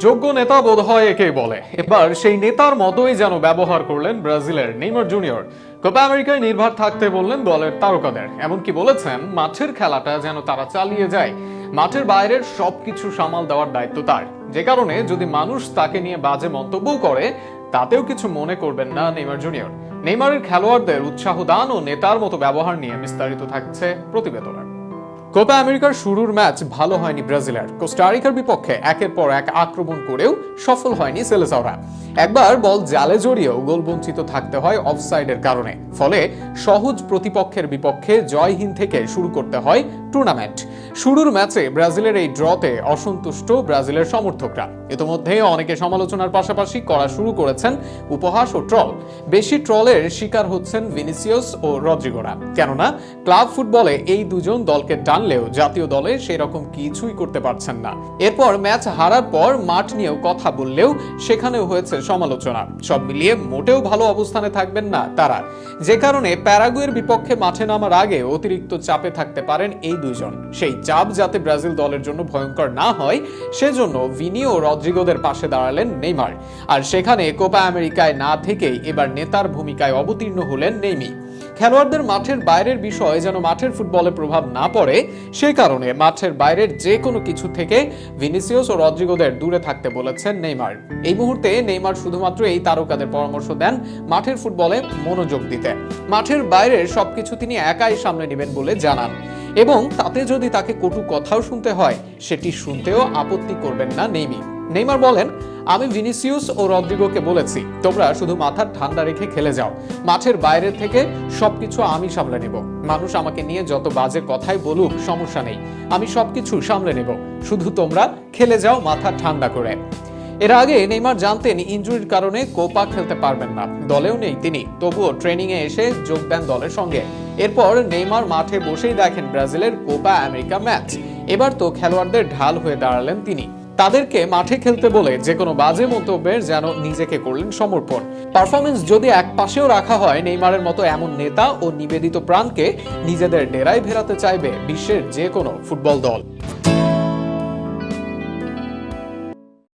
যোগ্য নেতা বোধ হয় একেই বলে। এবার সেই নেতার মতোই যেন ব্যবহার করলেন ব্রাজিলের নেইমার জুনিয়র। কোপা আমেরিকায় নির্ভর থাকতে বললেন দলের তারকাদের। এমনকি বলেছেন, মাঠের খেলাটা যেন তারা চালিয়ে যায়। মাঠের বাইরের সবকিছু সামাল দেওয়ার দায়িত্ব তার। যে কারণে যদি মানুষ তাকে নিয়ে বাজে মন্তব্য করে, তাতেও কিছু মনে করবেন না নেইমার জুনিয়র। নেইমারের খেলোয়াড়দের উৎসাহ দান ও নেতার মতো ব্যবহার নিয়ে বিস্তারিত থাকছে প্রতিবেদনে। কোপা আমেরিকার শুরুর ম্যাচ ভালো হয়নি ব্রাজিলের। কোস্টারিকার বিপক্ষে একের পর এক আক্রমণ করেও সফল হয়নি সেলেসাওরা। একবার বল জালে জড়িয়েও গোল বঞ্চিত থাকতে হয় অফসাইডের কারণে। ফলে সহজ প্রতিপক্ষের বিপক্ষে জয়হীন থেকে শুরু করতে হয় টুর্নামেন্ট। শুরুর ম্যাচে ব্রাজিলের এই ড্রতে অসন্তুষ্ট ব্রাজিলের সমর্থকরা। ইতোমধ্যে অনেকে সমালোচনার পাশাপাশি করা শুরু করেছেন উপহাস ও ট্রল। বেশি ট্রলের শিকার হচ্ছেন ভিনিসিয়াস ও রদ্রিগোরা। কেননা, ক্লাব ফুটবলে এই দুজন দলকে টানলেও জাতীয় দলে সেরকম কিছুই করতে পারছেন না। এরপর ম্যাচ হারার পর মাঠ নিয়েও কথা বললেও সেখানেও হয়েছে সমালোচনা। সব মিলিয়ে মোটেও ভালো অবস্থানে থাকবেন না তারা। যে কারণে প্যারাগুয়ের বিপক্ষে মাঠে নামার আগে অতিরিক্ত চাপে থাকতে পারেন এই দুইজন। সেই চাপ যাতে ব্রাজিল দলের জন্য ভয়ঙ্কর না হয়, সেজন্য ভিনি ও রদ্রিগোদের পাশে দাঁড়ালেন নেইমার। আর সেখানে কোপা আমেরিকায় না থেকেই এবার নেতার ভূমিকায় অবতীর্ণ হলেন নেইমি। খেলোয়াড়দের মাঠের বাইরের বিষয়ে যেন মাঠের ফুটবলে প্রভাব না পড়ে, সেই কারণে মাঠের বাইরের যে কোনো কিছু থেকে ভিনিসিয়াস ও রদ্রিগোদের দূরে থাকতে বলেছেন নেইমার। এই মুহূর্তে নেইমার শুধুমাত্র এই তারকাদের পরামর্শ দেন মাঠের ফুটবলে মনোযোগ দিতে। মাঠের বাইরের সবকিছু তিনি একাই সামনে নেবেন বলে জানান। এবং তাতে যদি তাকে কটু কথাও শুনতে হয়, সেটি শুনতেও আপত্তি করবেন না নেইমি। নেইমার বলেন, আমি ভিনিসিয়াস ও রদ্রিগোকে বলেছি, তোমরা শুধু মাথা ঠান্ডা রেখে খেলে যাও। মাঠের বাইরে থেকে সবকিছু আমি সামলে নেব। মানুষ আমাকে নিয়ে যত বাজে কথাই বলুক, সমস্যা নেই। আমি সবকিছু সামলে নেব। শুধু তোমরা খেলে যাও মাথা ঠান্ডা করে। এর আগে নেইমার জানতেন ইঞ্জুরির কারণে কোপা খেলতে পারবেন না। দলেও নেই তিনি। তবুও ট্রেনিং এ এসে যোগ দেন দলের সঙ্গে। এরপর নেইমার মাঠে বসেই দেখেন ব্রাজিলের কোপা আমেরিকা ম্যাচ। এবার তো খেলোয়াড়দের ঢাল হয়ে দাঁড়ালেন তিনি। তাদেরকে মাঠে খেলতে বলে যে কোনো বাজে মন্তব্যের যেন নিজেকে করলেন সমর্পণ। পারফরমেন্স যদি এক পাশেও রাখা হয়, নেইমারের মতো এমন নেতা ও নিবেদিত প্রাণকে নিজেদের ডেরায় ফেরাতে চাইবে বিশ্বের যে কোনো ফুটবল দল।